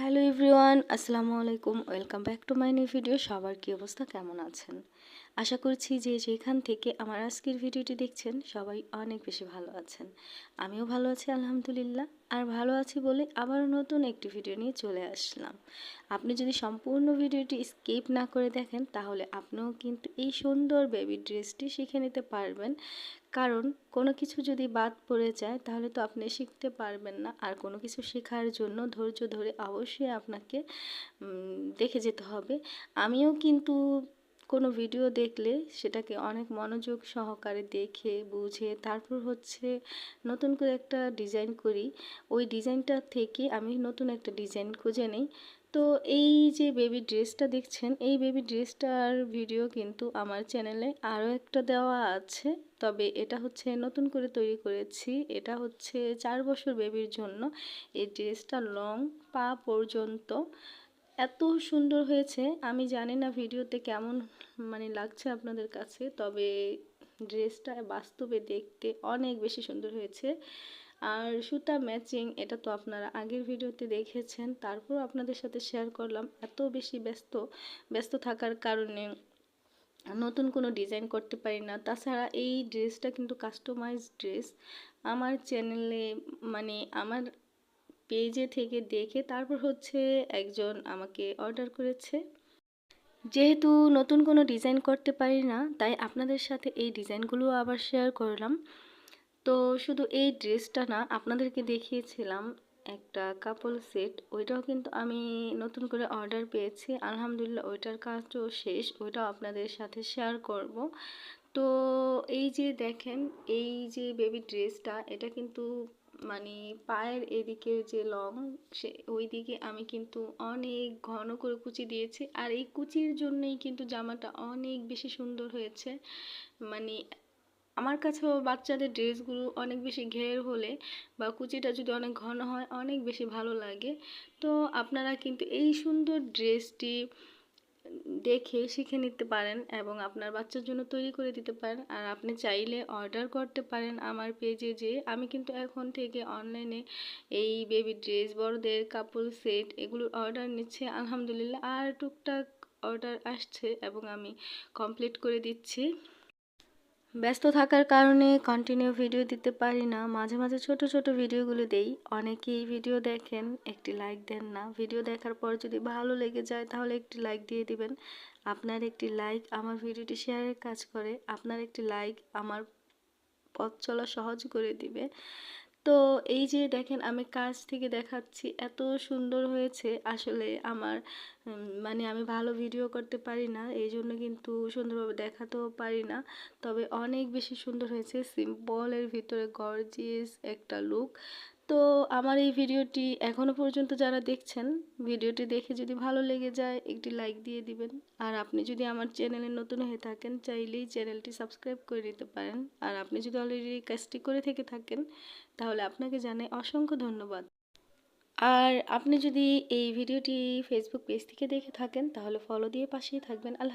Hello everyone, আসসালামু আলাইকুম, welcome back to my new video. সবার কী অবস্থা? কেমন আছেন? আশা করছি যে যেখান থেকে আমার আজকের ভিডিওটি দেখছেন, সবাই অনেক বেশি ভালো আছেন। আমিও ভালো আছি, আলহামদুলিল্লাহ। আর ভালো আছি বলে আবার নতুন একটি ভিডিও নিয়ে চলে আসলাম। আপনি যদি সম্পূর্ণ ভিডিওটি স্কিপ না করে দেখেন, তাহলে আপনিও কিন্তু এই সুন্দর বেবি ড্রেসটি শিখে নিতে পারবেন। কারণ কোনো কিছু যদি বাদ পড়ে যায়, তাহলে তো আপনি শিখতে পারবেন না। আর কোনো কিছু শেখার জন্য ধৈর্য ধরে অবশ্যই আপনাকে দেখে যেতে হবে। আমিও কিন্তু কোনো ভিডিও দেখলে সেটাকে অনেক মনোযোগ সহকারে দেখে, বুঝে, তারপর হচ্ছে নতুন করে একটা ডিজাইন করি। ওই ডিজাইনটা থেকে আমি নতুন একটা ডিজাইন খুঁজে নিই। তো এই যে বেবি ড্রেসটা দেখছেন, এই বেবি ড্রেসটার ভিডিও কিন্তু আমার চ্যানেলে আরও একটা দেওয়া আছে। তবে এটা হচ্ছে নতুন করে তৈরি করেছি। এটা হচ্ছে চার বছর বেবির জন্য। এই ড্রেসটা লং পা পর্যন্ত। এত সুন্দর হয়েছে। আমি জানি না ভিডিওতে কেমন মানে লাগছে আপনাদের কাছে, তবে ড্রেসটা বাস্তবে দেখতে অনেক বেশি সুন্দর হয়েছে। আর সুতা ম্যাচিং এটা তো আপনারা আগের ভিডিওতে দেখেছেন, তারপর আপনাদের সাথে শেয়ার করলাম। এত বেশি ব্যস্ত ব্যস্ত থাকার কারণে নতুন কোনো ডিজাইন করতে পারি না। তাছাড়া এই ড্রেসটা কিন্তু কাস্টমাইজ ড্রেস আমার চ্যানেলে মানে আমার পেজে থেকে দেখে তারপর হচ্ছে একজন আমাকে অর্ডার করেছে। যেহেতু নতুন কোনো ডিজাইন করতে পারি না, তাই আপনাদের সাথে এই ডিজাইনগুলো আবার শেয়ার করলাম। তো শুধু এই ড্রেসটা না, আপনাদেরকে দেখিয়েছিলাম একটা কাপল সেট ওইটাও কিন্তু আমি নতুন করে অর্ডার পেয়েছি। আলহামদুলিল্লাহ ওইটার কাজও শেষ, ওইটাও আপনাদের সাথে শেয়ার করব। তো এই যে দেখেন, এই যে বেবি ড্রেসটা এটা কিন্তু মানে পায়ের এদিকে যে লং, সে ওই দিকে আমি কিন্তু অনেক ঘন করে কুচি দিয়েছি। আর এই কুচির জন্যই কিন্তু জামাটা অনেক বেশি সুন্দর হয়েছে। মানে আমার কাছেও বাচ্চাদের ড্রেসগুলো অনেক বেশি ঘের হলে বা কুচিটা যদি অনেক ঘন হয়, অনেক বেশি ভালো লাগে। তো আপনারা কিন্তু এই সুন্দর ড্রেসটি দেখে শিখে নিতে পারেন এবং আপনার বাচ্চার জন্য তৈরি করে দিতে পারেন। আর আপনি চাইলে অর্ডার করতে পারেন আমার পেজে যে আমি কিন্তু এখন থেকে অনলাইনে এই বেবি ড্রেস বড়দের কাপড় সেট এগুলোর অর্ডার নিচ্ছে, আলহামদুলিল্লাহ। আর টুকটাক অর্ডার আসছে এবং আমি কমপ্লিট করে দিচ্ছি। ব্যস্ত থাকার কারণে কন্টিনিউ ভিডিও দিতে পারি না। মাঝে মাঝে ছোট ছোট ভিডিওগুলো দেই। অনেকেই ভিডিও দেখেন, একটি লাইক দেন না। ভিডিও দেখার পর যদি ভালো লেগে যায়, তাহলে একটি লাইক দিয়ে দিবেন। আপনার একটি লাইক আমার ভিডিওটি শেয়ারের কাজ করে। আপনার একটি লাইক আমার পথ চলা সহজ করে দিবে। তো এই যে দেখেন, আমি কাজ থেকে দেখাচ্ছি, এত সুন্দর হয়েছে। আসলে আমার মানে আমি ভালো ভিডিও করতে পারি না এই জন্য কিন্তু সুন্দরভাবে দেখাতেও পারি না। তবে অনেক বেশি সুন্দর হয়েছে সিম্পলের ভিতরে গর্জিয়াস একটা লুক তো আমার এই ভিডিওটি এখনও পর্যন্ত যারা দেখছেন, ভিডিওটি দেখে যদি ভালো লেগে যায়, একটি লাইক দিয়ে দিবেন। আর আপনি যদি আমার চ্যানেলে নতুন হয়ে থাকেন, চাইলেই চ্যানেলটি সাবস্ক্রাইব করে দিতে পারেন। আর আপনি যদি অলরেডি কাজটি করে থেকে থাকেন, তাহলে আপনাকে জানাই অসংখ্য ধন্যবাদ। আর আপনি যদি এই ভিডিওটি ফেসবুক পেজ থেকে দেখে থাকেন, তাহলে ফলো দিয়ে পাশেই থাকবেন।